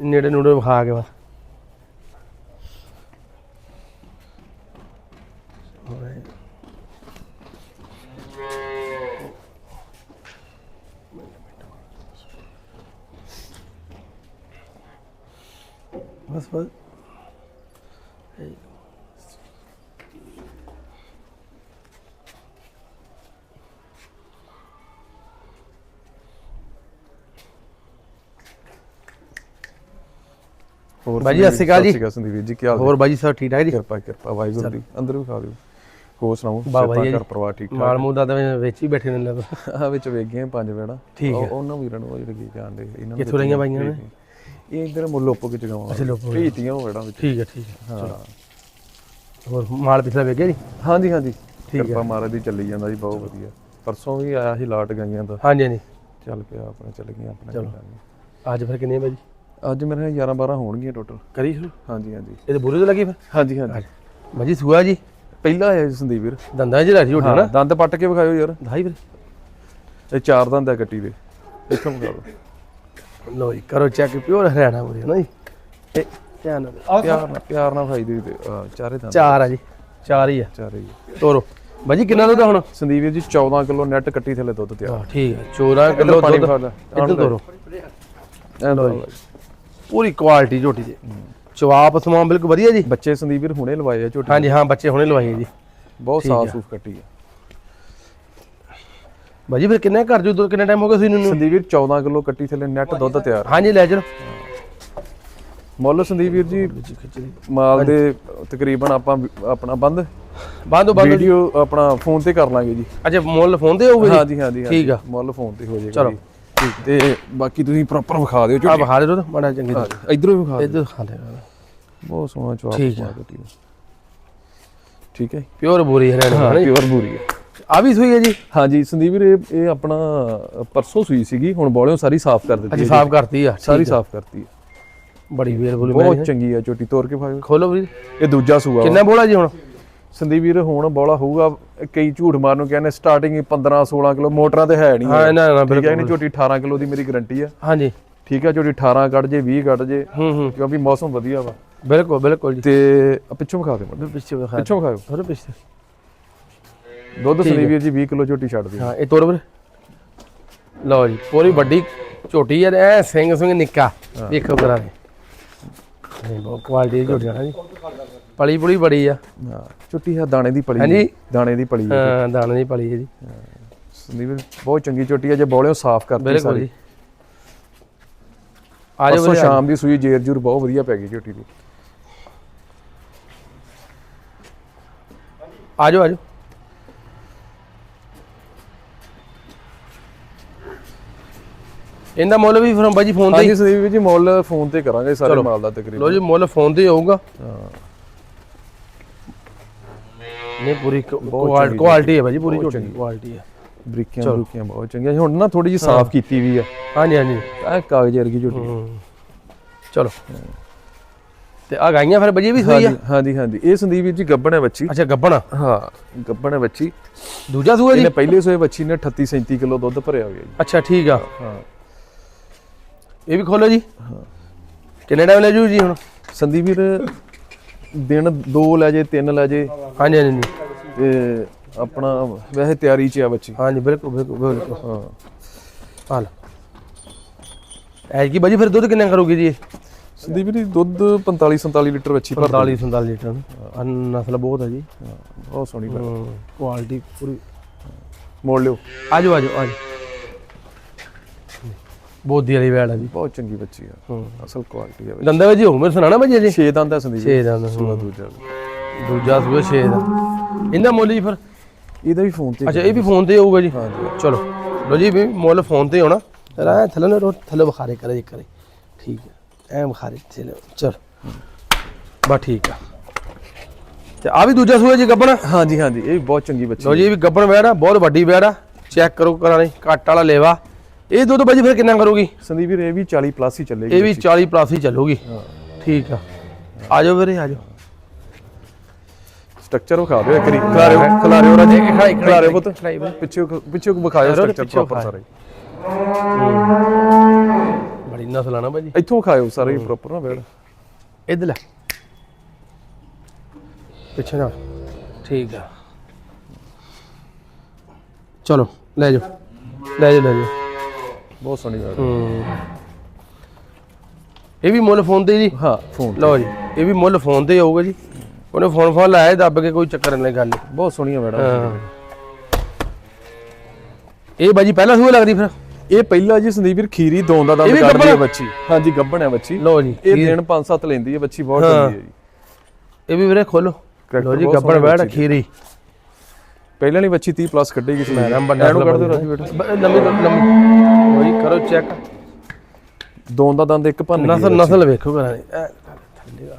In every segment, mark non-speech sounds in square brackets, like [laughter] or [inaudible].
ਨੇੜੇ ਨੂੜੇ ਵਿਖਾ ਕੇ ਬਸ। ਬਸ ਬਸ। ਹੋਰ ਬਾਈ ਜੀ, ਸਤਿ ਸ਼੍ਰੀ ਅਕਾਲ ਜੀ। ਸਤਿ ਸ਼੍ਰੀ ਅਕਾਲ ਸੰਦੀਪ ਜੀ ਕੀ ਹਾਲ ਹੋਰ ਬਾਈ ਜੀ ਸਭ ਠੀਕ ਠਾਕ ਜੀ? ਕਿਰਪਾ ਕਿਰਪਾ ਵਾਹਿਗੁਰੂ ਦੀ ਅੰਦਰ ਵੀ ਖਾ ਦਿਓ ਹੋਰ ਸੁਣਾਓ? ਬਾ ਸਿਹਤਾਂ, ਵਧੀਆ ਘਰ ਜੀ। ਪਰਿਵਾਰ ਠੀਕ ਮਾਲ ਮੂਲ ਦਾ ਤਾਂ ਵਿੱਚ ਹੀ ਬੈਠੇ ਨੇ ਲੱਗ ਠਾਕ ਆ ਵਿੱਚ ਵੇਖ ਗਏ ਪੰਜ ਵੇੜਾ। ਠੀਕ ਹੈ। ਉਹਨਾਂ ਵੀਰਾਂ ਨੂੰ ਜਿਹੜੇ ਕੀ ਜਾਣਦੇ ਇਹਨਾਂ ਨੂੰ ਕਿੱਥੋਂ ਲਈਆਂ ਬਾਈਆਂ ਨੇ? ਇਹ ਇਧਰ ਮੁੱਲੋਪੋ ਕਿ ਜਗਾਵਾਂ ਅੱਛਾ, ਲੋਪੋ। ਭੇਜਤੀਆਂ ਉਹ ਵੇੜਾ ਵਿੱਚ। ਠੀਕ ਹੈ ਠੀਕ ਹੈ। ਹਾਂ। ਹੋਰ ਮਾਲ ਪਿਛਲਾ ਵੇਖਿਆ ਜੀ? ਹਾਂਜੀ ਹਾਂਜੀ। ਠੀਕ ਕਿਰਪਾ ਮਹਾਰਾਜ ਦੀ ਚੱਲੀ ਜਾਂਦਾ ਜੀ ਬਹੁਤ ਵਧੀਆ। ਪਰਸੋਂ ਵੀ ਆਇਆ ਸੀ ਲਾਟ ਗਈਆਂ ਦਾ। ਹਾਂਜੀ ਹਾਂਜੀ। ਚੱਲ ਪਿਆ ਆਪਣੇ ਚੱਲ ਗਈਆਂ ਆਪਣੇ ਚਲੋ। ਅੱਜ ਫਿਰ ਕਿੰਨੇ ਜੀ ਗਈਆਂ। ਅੱਜ ਮੇਰੇ 11 12 ਹੋਣਗੀਆਂ ਟੋਟਲ ਕਰੀ ਸ਼ੁਰੂ ਹਾਂਜੀ ਹਾਂਜੀ। ਇਹਦੇ ਬੁਰੇ ਤੋਂ ਲੱਗੀ ਫਿਰ? ਹਾਂਜੀ ਹਾਂਜੀ। ਬਾਜੀ ਸੂਆ ਜੀ? ਪਹਿਲਾ ਆਇਆ ਜੀ ਸੰਦੀਪ ਵੀਰ। ਦੰਦਾਂ 'ਚ ਲੱਗੀ ਨਾ ਦੰਦ ਪੱਟ ਕੇ ਵਿਖਾਇਓ ਯਾਰ। ਦਾਈ ਫਿਰ। ਇਹ ਚਾਰ ਦੰਦ ਆ ਕੱਟੀ ਦੇ। ਇੱਥੋਂ ਵਿਖਾ ਲਓ ਲੋ ਜੀ ਕਰੋ ਚੈੱਕ ਪਿਓਰ ਹਰਿਆਣਾ ਬੁਰੇ ਨਾ ਜੀ? ਇਹ ਧਿਆਨ ਨਾਲ ਪਿਆਰ ਨਾਲ ਪਿਆਰ ਨਾਲ ਖਾਈ ਦੀ ਚਾਰੇ ਦੰਦ। ਚਾਰ ਆ ਜੀ ਚਾਰ ਹੀ ਆ। ਚਾਰੇ ਹੀ ਤੋਰੋ। ਬਾਜੀ ਕਿੰਨਾ ਦੁੱਧ ਹੁਣ? ਸੰਦੀਪ ਵੀਰ ਜੀ 14 ਕਿਲੋ ਨੈਟ ਕੱਟੀ ਥੱਲੇ ਦੁੱਧ ਤਿਆਰ। ਠੀਕ ਹੈ 14 ਕਿਲੋ ਦੁੱਧ। ਲੈ। ਇੱਧਰ ਤੋਰੋ। ਐਂ ਲਓ ਜੀ। ਪੂਰੀ ਕੁਆਲਿਟੀ ਝੋਟੀ ਦੀ ਚਵਾਪ ਸਮਾਂ ਬਿਲਕੁਲ ਵਧੀਆ ਜੀ। ਬੱਚੇ ਸੰਦੀਪ ਵੀਰ ਹੁਣੇ ਲਵਾਏ ਆ ਝੋਟੀ। ਹਾਂਜੀ ਹਾਂ ਬੱਚੇ ਹੁਣੇ ਲਵਾਏ ਜੀ। ਬਹੁਤ ਸਾਫ਼। ਸੂਫ ਕੱਟੀ ਆ। ਬਾਜੀ ਫਿਰ ਕਿੰਨੇ ਘਰ ਜੋ ਕਿੰਨਾ ਟਾਈਮ ਹੋ ਗਿਆ ਸੀ ਇਹਨੂੰ? ਸੰਦੀਪ ਵੀਰ 14 ਕਿਲੋ ਕੱਟੀ ਥੱਲੇ ਨੈਟ ਦੁੱਧ ਤਿਆਰ। ਹਾਂਜੀ ਲੈ ਚਲੋ ਮੁੱਲ ਸੰਦੀਪ ਵੀਰ ਜੀ ਮਾਲ ਦੇ ਤਕਰੀਬਨ ਆਪਾਂ ਆਪਣਾ ਬੰਦ। ਬਾਂਦੋ ਬਾਂਦੋ। ਵੀਡੀਓ ਆਪਣਾ ਫੋਨ ਤੇ ਕਰ ਲਾਂਗੇ ਜੀ। ਅੱਛਾ ਮੁੱਲ ਫੋਨ ਤੇ ਹੋਊਗਾ ਜੀ? ਹਾਂਜੀ ਹਾਂਜੀ ਹਾਂਜੀ। ਠੀਕ ਆ। ਮੁੱਲ ਫੋਨ ਤੇ ਹੋ ਜਾਏਗਾ ਚਲੋ। ਤੇ ਬਾਕੀ ਤੁਸੀਂ ਪ੍ਰੋਪਰ ਵਿਖਾ ਦਿਓ ਆ ਬਖਾ ਦੇ ਮਾੜਾ ਚੰਗੀ ਤਰ੍ਹਾਂ। ਇਧਰੋਂ ਵੀ ਵਿਖਾ ਦਿਓ। ਇੱਧਰ ਖਾ ਲੈ ਬਹੁਤ ਸੋਹਣਾ ਚੁਆਪ ਠੀਕ ਆ। ਦਾ। ਠੀਕ ਹੈ ਪਿਓਰ ਬੋਰੀ ਹਰਿਆਣਾ ਹਾਂ ਹਾਂ ਜੀ ਪਿਓਰ ਬੂਰੀ ਹੈ ਆ ਵੀ ਸੂਈ ਹੈ ਜੀ? ਹਾਂਜੀ ਸੰਦੀਪ ਵੀਰ ਇਹ ਇਹ ਆਪਣਾ ਪਰਸੋਂ ਸੂਈ ਸੀਗੀ ਹੁਣ ਬੋਲਿਓ ਸਾਰੀ ਸਾਫ਼ ਕਰ ਦਿੱਤੀ ਅੱਛਾ ਹੈ ਸਾਫ਼ ਕਰਤੀ ਆ ਸਾਰੀ ਆ। ਸਾਫ਼ ਕਰਤੀ ਹੈ ਬੜੀ ਵੇਰ ਬੋਲੀ ਬਹੁਤ ਚੰਗੀ ਹੈ ਝੋਟੀ ਤੋੜ ਕੇ ਪਾਇਓ ਖੋਲੋ ਵੀਰ। ਇਹ ਦੂਜਾ ਸੂਆ। ਕਿੰਨਾ ਬੋਲਾ ਜੀ ਹੁਣ? ਸੰਦੀਪ ਵੀਰ ਹੁਣ ਬੋਲਾ ਹੋਊਗਾ ਕਈ ਝੂਠ ਮਾਰਨ ਨੂੰ ਕਹਿੰਦੇ ਸਟਾਰਟਿੰਗ 15 16 ਕਿਲੋ ਮੋਟਰਾਂ ਤੇ ਹੈ ਨਹੀਂ ਹਾਂ ਨਾ ਨਾ ਬਿਲਕੁਲ ਨਹੀਂ ਝੋਟੀ 18 ਕਿਲੋ ਦੀ ਮੇਰੀ ਗਾਰੰਟੀ ਆ। ਹਾਂਜੀ। ਠੀਕ ਹੈ ਝੋਟੀ 18 ਕੱਢ ਜੇ 20 ਕੱਢ ਜੇ ਹੂੰ ਹੂੰ। ਕਿਉਂਕਿ ਮੌਸਮ ਵਧੀਆ ਵਾ। ਬਿਲਕੁਲ ਬਿਲਕੁਲ ਜੀ। ਤੇ ਆ ਪਿੱਛੋਂ ਵਿਖਾ ਦੇ ਮੜ ਪਿੱਛੇ ਵਿਖਾ ਪਿੱਛੋਂ ਵਿਖਾਓ ਹੋਰ ਪਿੱਛੇ। ਦੁੱਧ ਸੰਦੀਪ ਵੀਰ ਜੀ 20 ਕਿਲੋ ਝੋਟੀ ਛੱਡਦੀ ਹਾਂ ਇਹ ਤੋਰ ਵੀਰ। ਲਓ ਜੀ ਪੂਰੀ ਵੱਡੀ ਝੋਟੀ ਹੈ ਐ ਸਿੰਘ ਸਿੰਘ ਨਿੱਕਾ। ਵੇਖੋ ਕਰਾ। ਦੇ ਇਹ ਬਹੁਤ ਕੁਆਲਿਟੀ ਦੀ ਝੋਟੀ ਆ ਨਾ ਜੀ। ਪਲੀ ਪੁਲੀ ਬੜੀ ਆ। ਹਾਂ ਝੋਟੀ ਹੈ ਦਾਣੇ ਦੀ ਪਲੀ ਹਾਂਜੀ। ਦਾਣੇ ਦੀ ਪਲੀ ਹੈ ਹਾਂ ਦਾਣੇ ਦੀ ਪਲੀ ਹੈ ਜੀ। ਸੰਦੀਪ ਬਹੁਤ ਚੰਗੀ ਝੋਟੀ ਹੈ ਜੇ ਬੋਲਿਓ ਸਾਫ਼ ਕਰਤੀ ਬਿਲਕੁਲ ਸਾਰੀ। ਜੀ। ਆ ਪਰਸੋਂ ਵੀਰੇ, ਆ। ਸ਼ਾਮ ਦੀ ਸੂਈ ਜੇਰ ਜੂਰ ਬਹੁਤ ਵਧੀਆ ਪੈ ਗਈ ਝੋਟੀ ਦੀ। ਆ ਜਾਓ ਆ ਜਾਓ। ਇਹਦਾ ਮੁੱਲ ਵੀ ਫਿਰ ਬਾਜੀ ਫੋਨ ਤੇ ਹਾਂਜੀ ਸੰਦੀਪ ਜੀ ਮੁੱਲ ਫੋਨ ਤੇ ਕਰਾਂਗੇ ਸਾਰੇ। ਮਾਲ ਦਾ ਤਕਰੀਬਨ। ਜੀ ਮੁੱਲ ਫੋਨ ਤੇ ਹੋਊਗਾ। ਹਾਂ। ਨਹੀਂ ਪੂਰੀ ਕੁਆਲਿਟੀ ਹੈ ਬਾਜੀ ਪੂਰੀ ਝੋਟੀ। ਕੁਆਲਿਟੀ ਹੈ। ਬਰੀਕੀਆਂ ਬਰੂਕੀਆਂ ਬਹੁਤ ਚੰਗੀਆਂ। ਹੁਣ ਨਾ ਥੋੜੀ ਜਿਹੀ ਸਾਫ਼ ਕੀਤੀ ਵੀ ਆ। ਹਾਂਜੀ ਹਾਂਜੀ। ਇਹ ਕਾਗਜ਼ ਵਰਗੀ ਝੋਟੀ। ਹੂੰ। ਚਲੋ। ਤੇ ਆ ਗਾਈਆਂ ਫਿਰ ਬਾਜੀ ਵੀ ਸੂਈ ਆ? ਹਾਂਜੀ ਹਾਂਜੀ ਇਹ ਸੰਦੀਪ ਵੀਰ ਜੀ ਗੱਬਣ ਹੈ ਬੱਚੀ ਅੱਛਾ ਗੱਬਣਾ ਹਾਂ ਗੱਬਣ ਹੈ ਬੱਚੀ ਦੂਜਾ ਸੂਆ ਜੀ? ਇਹਨੇ ਪਹਿਲੇ ਸੋਏ ਬੱਚੀ ਨੇ 38 37 ਕਿਲੋ ਦੁੱਧ ਭਰਿਆ ਹੋਇਆ ਜੀ। ਅੱਛਾ ਠੀਕ ਆ। ਹਾਂ। ਇਹ ਵੀ ਖੋਲੋ ਜੀ। ਕਿੰਨੇ ਟਾਈਮ ਲੈ ਜੂ ਜੀ ਹੁਣ? ਸੰਦੀਪ ਵੀਰ ਦਿਨ ਦੋ ਲੈ ਜੇ ਤਿੰਨ ਲੈ ਜੇ। ਹਾਂਜੀ ਹਾਂਜੀ। ਤੇ ਆਪਣਾ ਵੈਸੇ ਤਿਆਰੀ 'ਚ ਆ ਬੱਚੀ। ਹਾਂਜੀ ਬਿਲਕੁਲ ਬਿਲਕੁਲ ਬਿਲਕੁਲ। ਹਾਂ। ਹਾਲ ਐਜ ਕੀ ਬਾਜੀ ਫਿਰ ਦੁੱਧ ਕਿੰਨਾ ਕਰੂਗੀ ਜੀ? ਸੰਦੀਪ ਵੀਰ ਦੁੱਧ 45 47 ਲੀਟਰ ਬੱਚੀ ਭਰ 45 47 ਲੀਟਰ। ਨਸਲ ਬਹੁਤ ਹੈ ਜੀ। ਬਹੁਤ ਸੋਹਣੀ ਕੁਆਲਿਟੀ ਪੂਰੀ। ਮੋੜ ਲਿਓ। ਆਜੋ ਆਜੋ ਆਜੋ। ਬੋਦੀ ਵਾਲੀ ਵੈੜ ਆ ਜੀ। ਬਹੁਤ ਚੰਗੀ ਬੱਚੀ ਆ। ਹੂੰ। ਅਸਲ ਕੁਆਲਿਟੀ ਆ ਦੰਦਾਂ ਵਿੱਚ ਹੋ ਮੇਰੇ ਸੁਣਾਣਾ ਬਾਜੀ ਜੀ ਛੇ ਦੰਦ ਆ ਸੰਦੀਪ 6 ਦੰਦ ਸੂਆ ਦੂਜਾ ਦੂਜਾ ਸੂਆ 6 ਦਾ। ਇਹਦਾ ਮੁੱਲ ਜੀ ਫਿਰ? ਇਹਦਾ ਵੀ ਫੋਨ ਤੇ ਅੱਛਾ ਇਹ ਵੀ ਫੋਨ ਤੇ ਹੋਊਗਾ ਜੀ? ਹਾਂਜੀ। ਚਲੋ। ਲੋ ਜੀ ਵੀ ਮੁੱਲ ਫੋਨ ਤੇ ਹੋਣਾ। ਰਾ ਥੱਲੇ ਨਾ ਰੋ ਥੱਲੇ ਬੁਖਾਰੇ ਕਰੇ ਜੀ ਕਰੇ। ਠੀਕ ਹੈ ਐ ਬੁਖਾਰੇ ਚਲੋ ਚਲ। ਬਾ ਠੀਕ ਆ। ਤੇ ਆ ਵੀ ਦੂਜਾ ਸੂਆ ਜੀ ਗੱਬਣ? ਹਾਂਜੀ ਹਾਂਜੀ। ਇਹ ਵੀ ਬਹੁਤ ਚੰਗੀ ਬੱਚੀ ਲੋ ਜੀ ਇਹ ਵੀ ਗੱਬਣ ਵੈੜ ਆ ਬਹੁਤ ਵੱਡੀ ਵੈੜ ਆ। ਚੈੱਕ ਕਰੋ ਕਰਾਣੇ ਕੱਟ ਵਾਲਾ ਲੇਵਾ। ਇਹ ਦੁੱਧ ਬਾਜੀ ਫਿਰ ਕਿੰਨਾ ਕਰੂਗੀ? ਸੰਦੀਪ ਵੀਰ ਇਹ ਵੀ 40 ਪਲੱਸ ਹੀ ਚੱਲੇਗੀ ਇਹ ਵੀ 40 ਪਲੱਸ ਹੀ ਚੱਲੂਗੀ। ਠੀਕ ਆ। ਆ ਜਾਓ ਵੀਰੇ ਆ ਜਾਓ ਸਟਰਕਚਰ ਵਿਖਾ ਦਿਓ ਇੱਕ ਵਾਰੀ। ਖਿਲਾਰਿਓ ਖਿਲਾਰਿਓ ਰਾਜੇ। ਖਿਲਾਈ- ਖਿਲਾਰਿਓ ਪੁੱਤ। ਪਿੱਛੇ ਪਿੱਛੇ ਵਿਖਾਇਓ ਸਟਰਕਚਰ ਪ੍ਰੋਪਰ ਵਿਖਾਇਓ। ਸਾਰੇ। ਬੜੀ ਨਸਲ ਆ ਨਾ ਭਾਜੀ ਇੱਥੋਂ ਖਾਇਓ ਸਾਰੇ ਪ੍ਰੋਪਰ ਨਾ ਬੈੜ ਇੱਧਰ ਲੈ। ਪਿੱਛੇ ਨਾਲ। ਠੀਕ ਆ। ਚਲੋ ਲੈ ਜਾਓ। ਲੈ ਜਾਓ ਲੈ ਜਾਓ। ਬਹੁਤ ਸੋਹਣੀ ਬੈੜ ਹੂੰ। ਇਹ ਵੀ ਮੁੱਲ ਫੋਨ ਤੇ ਜੀ? ਹਾਂ ਫੋਨ ਲਓ ਜੀ ਇਹ ਵੀ ਮੁੱਲ ਫੋਨ ਤੇ ਆਊਗਾ ਜੀ। ਉਹਨੇ ਫੋਨ ਫੋਨ ਲਾਇਆ ਦੱਬ ਕੇ ਕੋਈ ਚੱਕਰ ਨਹੀਂ ਗੱਲ। ਬਹੁਤ ਸੋਹਣੀਆਂ ਹਾਂ। ਇਹ ਬਾਜੀ ਪਹਿਲਾਂ ਸੂਹ ਲੱਗਦੀ ਫਿਰ? ਇਹ ਪਹਿਲਾ ਜੀ ਸੰਦੀਪ ਵੀਰ ਖੀਰੀ ਦਾ ਇਹ ਦੰਦ ਵੀ ਕੱਢਦੀ ਹੈ ਗੱਭਣ? ਬੱਚੀ। ਹਾਂਜੀ ਗੱਭਣ ਹੈ ਬੱਚੀ। ਲਓ ਜੀ ਇਹ ਦਿਨ 5-7 ਲੈਂਦੀ ਹੈ ਬੱਚੀ ਬਹੁਤ। ਚੰਗੀ ਹੈ ਜੀ। ਇਹ ਵੀ ਵੀਰੇ ਖੋਲੋ। ਲਓ ਜੀ ਸੋਹਣੀ ਬੈਠ ਦੀ। ਖੀਰੀ। ਪਹਿਲਾਂ ਵਾਲੀ ਬੱਚੀ 30 ਪਲੱਸ ਕੱਢੇਗੀ ਸੀ। ਮੈਂ ਨਾ ਕੱਢ ਦਿਓ ਰਾਜੀ ਬੇਟਾ। ਲੰਮੀ ਲੰਮੀ ਲਓ ਜੀ ਕਰੋ ਚੈੱਕ ਦੋਨ ਦਾ ਦੰਦ ਇੱਕ ਭੰਨ ਨਸਲ ਨਸਲ ਵੇਖੋ ਕਰਾਂ ਥੱਲੇ ਆ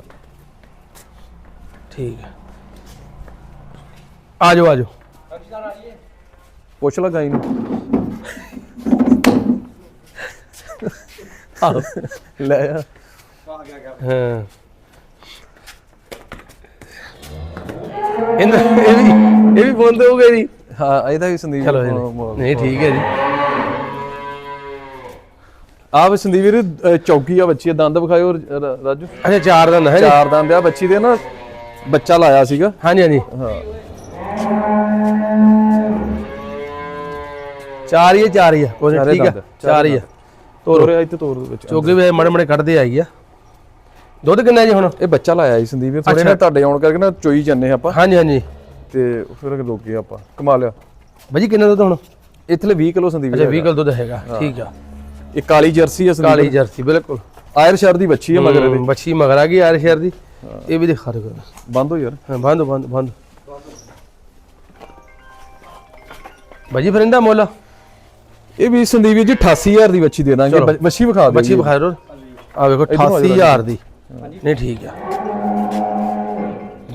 ਠੀਕ ਹੈ। ਆ ਜਾਓ ਆ ਜਾਓ ਪੁੱਛ ਲਾ ਗਾਈ ਨੂੰ। ਲੈ ਆ। ਹਾਂ। ਇਹ ਵੀ ਇਹ ਵੀ ਬੰਦ ਹੋ ਗਈ ਜੀ। ਹਾਂ ਇਹਦਾ ਵੀ ਸੰਦੀਪ ਚਲੋ ਜੀ। ਹਾਂ, ਨਹੀਂ ਠੀਕ ਹੈ ਜੀ। ਆਹ ਵੀ ਸੰਦੀਪ ਵੀਰ ਅ, ਚੌਕੀ ਆ ਬੱਚੀ ਆ, ਦੰਦ ਵਿਖਾਇਓ ਰ- ਰ- ਰਾਜੂ। ਅੱਛਾ ਚਾਰ ਦਿਨ ਹੈ ਜੀ। ਚਾਰ ਦੰਦ ਆ ਬੱਚੀ ਦੇ ਨਾ ਬੱਚਾ ਲਾਇਆ ਸੀਗਾ। ਹਾਂਜੀ ਹਾਂਜੀ। ਹਾਂ। ਚਾਰ ਹੀ ਹੈ ਚਾਰ ਹੀ ਆ। ਕੋਈ ਨੀ, ਚਾਰੇ ਠੀਕ ਆ। ਦੰਦ, ਚਾਰ ਹੀ ਆ। ਤੋਰੋ ਤੋਰੇ ਇੱਥੇ ਤੋਰ ਵਿੱਚ। ਚੋਗੇ ਵੀ ਮੜੇ ਮੜੇ ਕੱਢਦੇ ਆਈ ਆ। ਦੁੱਧ ਕਿੰਨਾ ਜੀ ਹੁਣ? ਇਹ ਬੱਚਾ ਲਾਇਆ ਸੀ ਸੰਦੀਪ ਵੀਰ ਥੋੜੇ ਨਾ ਤੁਹਾਡੇ ਆਉਣ ਕਰਕੇ ਨਾ ਚੋਈ ਜੰਨੇ ਆਪਾਂ। ਹਾਂਜੀ ਹਾਂਜੀ। ਤੇ ਫਿਰ ਰੁਕ ਆਪਾਂ। ਕਮਾ ਲਿਆ ਬਾਜੀ ਕਿੰਨਾ ਦੁੱਧ ਹੁਣ? ਇਥਲੇ 20 ਕਿਲੋ ਸੰਦੀਪ ਅੱਛਾ ਵੀਰ 20 ਕਿਲੋ ਦੁੱਧ ਹੈਗਾ। ਠੀਕ ਆ। ਇਹ ਕਾਲੀ ਜਰਸੀ ਸੰਦੀਪ ਕਾਲੀ ਜਰਸੀ ਬਿਲਕੁਲ। ਆਇਰ ਸ਼ਹਿਰ ਦੀ ਬੱਚੀ ਆ ਮਗਰ ਇਹਦੇ ਬੱਚੀ ਮਗਰ ਆ ਗਈ ਆਰ ਸ਼ਹਿਰ ਦੀ। ਇਹ ਵੀ ਦਿਖਾ ਦਿਓ ਬੰਦ ਹੋ ਯਾਰ। ਹਾਂ ਬੰਦ ਬੰਦ ਬੰਦ। ਬਾਜੀ ਫਿਰ ਇਹਦਾ ਮੁੱਲ। ਇਹ ਵੀ ਸੰਦੀਪ ਜੀ 88000 ਦੀ ਬੱਚੀ ਦੇ ਦਾਂਗੇ। ਬੱਚੀ ਵਿਖਾ ਦੇ ਬੱਚੀ ਵਿਖਾ ਰੋ ਆ ਵੇਖੋ ਇੱਧਰੋਂ ਆ ਜਾਓ 88000 ਦੀ। ਨਹੀਂ ਠੀਕ ਆ।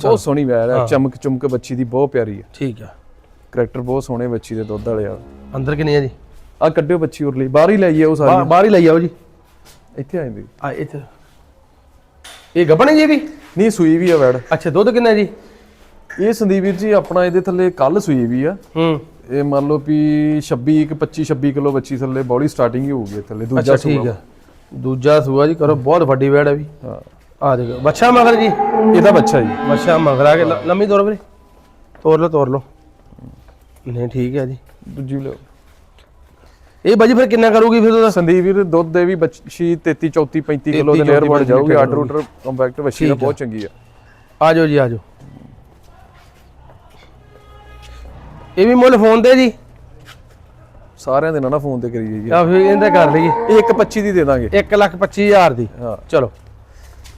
ਬਹੁਤ ਸੋਹਣੀ ਵੈਰ ਹੈ। ਚਮਕ ਚਮਕ ਬੱਚੀ ਦੀ ਬਹੁਤ ਪਿਆਰੀ ਹੈ ਠੀਕ ਆ। ਕਰੈਕਟਰ ਬਹੁਤ ਸੋਹਣੇ ਬੱਚੀ ਦੇ ਦੁੱਧ ਵਾਲੇ ਆ। ਅੰਦਰ ਕਿੰਨੀ ਆ ਜੀ? ਆ ਕੱਢਿਓ ਬੱਚੀ ਉਰ ਲਈ ਬਾਹਰ ਹੀ ਲਈਏ ਉਹ ਬਾ- ਸਾਰੀ ਬਾਹਰ ਹੀ ਲਈ ਆਓ ਜੀ। ਇੱਥੇ ਆਂਦੀ ਆ ਇੱਥੇ। ਇਹ ਗੱਬਣ ਹੈ ਜੀ ਇਹ ਵੀ? ਨਹੀਂ ਸੂਈ ਵੀ ਆ ਵੈੜ। ਅੱਛਾ ਦੁੱਧ ਕਿੰਨਾ ਜੀ? ਇਹ ਸੰਦੀਪ ਵੀਰ ਜੀ ਆਪਣਾ ਇਹਦੇ ਥੱਲੇ ਕੱਲ ਸੂਈ ਵੀ ਆ। ਹੂੰ। ਇਹ ਮੰਨ ਲਓ ਵੀ 26 ਇੱਕ 25 26 ਕਿਲੋ ਬੱਚੀ ਥੱਲੇ ਬੋਡੀ ਸਟਾਰਟਿੰਗ ਹੀ ਹੋਊਗੀ ਥੱਲੇ ਦੂਜਾ ਅੱਛਾ ਠੀਕ ਸੂਆ। ਆ। ਦੂਜਾ ਸੂਆ ਜੀ ਕਰੋ ਬਹੁਤ ਵੱਡੀ ਵੇੜ ਹੈ ਵੀ। ਹਾਂ। ਆ ਦੇਖੋ ਬੱਚਾ ਮਗਰ ਜੀ। ਇਹਦਾ ਬੱਚਾ ਜੀ। ਬੱਚਾ ਮਗਰ ਆ ਕੇ ਲ- ਲੰਮੀ ਤੋਰ ਵੀਰੇ। ਤੋਰ ਲਓ ਤੋਰ ਲਓ। ਨਹੀਂ ਠੀਕ ਹੈ ਜੀ। ਦੂਜੀ ਲਿਓ। ਇਹ ਬਾਜੀ ਫਿਰ ਕਿੰਨਾ ਕਰੂਗੀ ਫਿਰ ਉਹਦਾ? ਸੰਦੀਪ ਵੀਰ ਦੁੱਧ ਦੇ ਵੀ ਬੱਚੀ 33 34 35 ਕਿਲੋ ਦੇ 33, ਨੇਰ ਬਣ 35 ਜਾਊਗੀ। ਆਰਡਰ ਆਰਡਰ ਕੰਪੈਕਟ ਬੱਚੀ ਦਾ। ਬਹੁਤ ਚੰਗੀ ਆ। ਆ ਜਾਓ ਜੀ ਆ ਜਾਓ। ਇਹ ਵੀ ਮੁੱਲ ਫੋਨ ਤੇ ਜੀ? ਸਾਰਿਆਂ ਦੇ ਨਾਲ ਨਾ ਫੋਨ ਤੇ ਕਰੀ ਜਾਈਏ। ਆ ਫਿਰ ਇਹਦਾ ਕਰ ਲਈਏ। ਇਹ ਇੱਕ 25 ਦੀ ਦੇ ਦਾਂਗੇ। 1 ਲੱਖ 25000 ਦੀ। ਚਲੋ।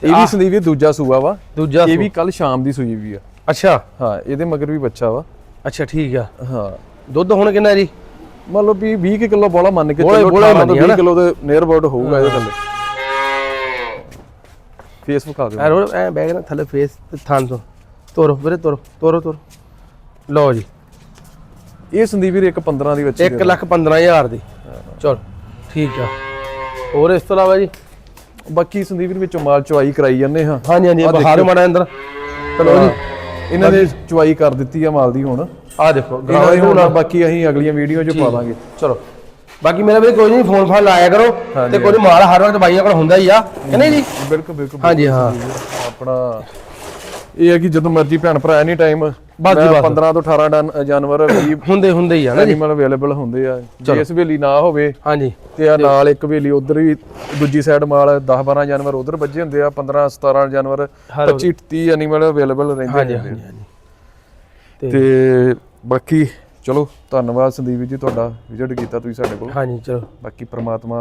ਇਹ ਵੀ ਸੰਦੀਪ ਵੀਰ ਦੂਜਾ ਸੂਆ ਵਾ। ਦੂਜਾ ਇਹ ਵੀ ਕੱਲ ਸ਼ਾਮ ਦੀ ਸੂਈ ਵੀ ਆ। ਅੱਛਾ। ਹਾਂ ਇਹਦੇ ਮਗਰ ਵੀ ਬੱਚਾ ਵਾ। ਅੱਛਾ ਠੀਕ ਆ। ਹਾਂ। ਦੁੱਧ ਹੁਣ ਕਿੰਨਾ ਜੀ? ਮੰਨ ਲਓ ਵੀ 20 ਕਿਲੋ ਬੋਲਾ ਮੰਨ ਕੇ ਚੱਲੋ ਬੋਲਾ 18 ਤੋਂ ਮੰਨੀ 20 ਹਨਾ? ਕਿਲੋ ਦੇ ਨੀਅਰ ਅਬਾਊਟ ਹੋਊਗਾ ਇਹਦੇ ਥੱਲੇ। ਫੇਸ ਵਿਖਾ ਦਿਓ। ਐ ਐ ਬੈਗ ਨਾ ਥੱਲੇ ਫੇਸ ਤੇ ਥਾਂ ਤੋਂ। ਤੋਰੋ ਵੀਰੇ ਤੋਰੋ ਤੋਰੋ ਤੋਰੋ। ਲਓ ਜੀ। ਇਹ ਸੰਦੀਪ ਵੀਰ ਇੱਕ 15 ਦੀ ਬੱਚੀ 1 ਲੱਖ 15000 ਦੀ। ਚਲੋ ਠੀਕ ਆ। ਹੋਰ ਇਸ ਤੋਂ ਇਲਾਵਾ ਜੀ? ਬਾਕੀ ਸੰਦੀਪ ਵੀਰ ਵਿੱਚੋਂ ਮਾਲ ਚੁਆਈ ਕਰਾਈ ਜਾਂਦੇ ਹਾਂ। ਹਾਂਜੀ ਹਾਂਜੀ ਬਹਾਰ। ਮਾੜਾ ਅੰਦਰ। ਚਲੋ ਜੀ। ਇਹਨਾਂ ਦੇ ਚੁਆਈ ਕਰ ਦਿੱਤੀ ਆ ਮਾਲ ਦੀ ਹੁਣ। ਆ ਦੇਖੋ ਗਰਾਵਾ ਹੀ ਹੁਣ ਬਾਕੀ ਅਸੀਂ ਅਗਲੀਆਂ ਵੀਡੀਓ 'ਚ ਪਾ ਦਾਂਗੇ ਚਲੋ ਬਾਕੀ ਮੇਰਾ ਵੀ ਕੋਈ ਨਹੀਂ ਫੋਨ ਫਾਨ ਲਾਇਆ ਕਰੋ ਤੇ ਕੋਈ ਮਾਲ ਹਰ ਵਕਤ ਬਾਈਆਂ ਕੋਲ ਹੁੰਦਾ ਹੀ ਆ ਕਿ ਨਹੀਂ ਜੀ? ਬਿਲਕੁਲ ਬਿਲਕੁਲ ਹਾਂਜੀ ਹਾਂ। ਆਪਣਾ ਇਹ ਹੈ ਕਿ ਜਦੋਂ ਮਰਜ਼ੀ ਭੈਣ ਭਰਾ ਐਨੀ ਟਾਈਮ ਬਸ ਜੀ, ਬਸ। 15 ਤੋਂ 18 ਡਨ ਜਾਨਵਰ 20 [coughs] ਹੁੰਦੇ ਹੁੰਦੇ ਹੀ ਆ ਨਾ ਜੀ। ਐਨੀਮਲ ਅਵੇਲੇਬਲ ਹੁੰਦੇ ਆ। ਜੇ ਇਸ ਵੇਲੀ ਨਾ ਹੋਵੇ ਹਾਂਜੀ। ਤੇ ਆ ਨਾਲ ਇੱਕ ਵੇਲੀ ਉਧਰ ਵੀ ਦੂਜੀ ਸਾਈਡ ਮਾਲ 10 12 ਜਾਨਵਰ ਉਧਰ ਵੱਜੇ ਹੁੰਦੇ ਆ 15 17 ਜਾਨਵਰ ਹਰ 25 30 ਐਨੀਮਲ ਅਵੇਲੇਬਲ ਰਹਿੰਦੇ ਹਾਂਜੀ ਹਾਂਜੀ। ਤੇ ਬਾਕੀ ਚਲੋ ਧੰਨਵਾਦ ਸੰਦੀਪ ਜੀ ਤੁਹਾਡਾ ਵਿਜ਼ਿਟ ਕੀਤਾ ਤੁਸੀਂ ਸਾਡੇ ਕੋਲ। ਹਾਂਜੀ ਚਲੋ। ਬਾਕੀ ਪ੍ਰਮਾਤਮਾ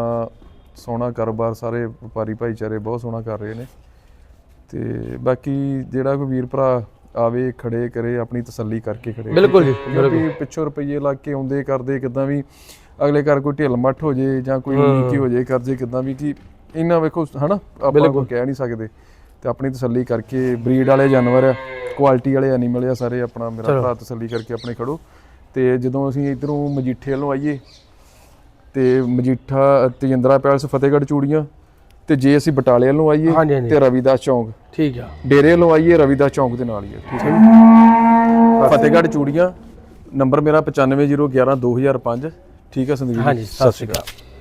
ਸੋਹਣਾ ਕਾਰੋਬਾਰ ਸਾਰੇ ਵਪਾਰੀ ਭਾਈਚਾਰੇ ਬਹੁਤ ਸੋਹਣਾ ਕਰ ਰਹੇ ਨੇ। ਤੇ ਬਾਕੀ ਜਿਹੜਾ ਕੋਈ ਵੀਰ ਭਰਾ ਆਵੇ ਖੜੇ ਕਰੇ ਆਪਣੀ ਤਸੱਲੀ ਕਰਕੇ ਖੜੇ ਬਿਲਕੁਲ ਜੀ ਕਿਉਂਕਿ ਪਿੱਛੋਂ ਰੁਪਈਏ ਲਾ ਕੇ ਆਉਂਦੇ ਕਰਦੇ ਕਿਦਾਂ ਵੀ ਅਗਲੇ ਘਰ ਕੋਈ ਢਿੱਲ ਮੱਠ ਹੋ ਜੇ ਜਾਂ ਕੋਈ ਨੀਕੀ ਹੋ ਜੇ ਕਰਜੇ ਕਿਦਾਂ ਵੀ ਕਿ ਇਹਨਾਂ ਵੇਖੋ ਹਨਾ ਆਪਾਂ ਕੋਈ ਕਹਿ ਨਹੀਂ ਸਕਦੇ। ਤੇ ਆਪਣੀ ਤਸੱਲੀ ਕਰਕੇ ਬਰੀਡ ਵਾਲੇ ਜਾਨਵਰ ਆ ਕੁਆਲਿਟੀ ਵਾਲੇ ਐਨੀਮਲ ਆ ਸਾਰੇ ਆਪਣਾ ਮੇਰਾ ਭਰਾ ਤਸੱਲੀ ਕਰਕੇ ਆਪਣੇ ਖੜੋ। ਤੇ ਜਦੋਂ ਅਸੀਂ ਇਧਰੋਂ ਮਜੀਠੇ ਵੱਲੋਂ ਆਈਏ ਤੇ ਮਜੀਠਾ ਤੇਜਿੰਦਰਾ ਪੈਲਸ ਫਤਿਹਗੜ੍ਹ ਚੂੜੀਆਂ ਤੇ ਜੇ ਅਸੀਂ ਬਟਾਲੇ ਵੱਲੋਂ ਆਈਏ। ਤੇ ਰਵੀਦਾਸ ਚੌਂਕ। ਠੀਕ ਆ। ਡੇਰੇ ਵੱਲੋਂ ਆਈਏ ਰਵੀਦਾਸ ਚੌਂਕ ਦੇ ਨਾਲ ਹੀ ਹੈ ਠੀਕ ਹੈ ਜੀ? ਫਤਿਹਗੜ੍ਹ ਚੂੜੀਆਂ ਨੰਬਰ ਮੇਰਾ 9501 2005 ਠੀਕ ਹੈ ਸੰਦੀਪ ਜੀ? ਸਤਿ ਸ਼੍ਰੀ ਅਕਾਲ।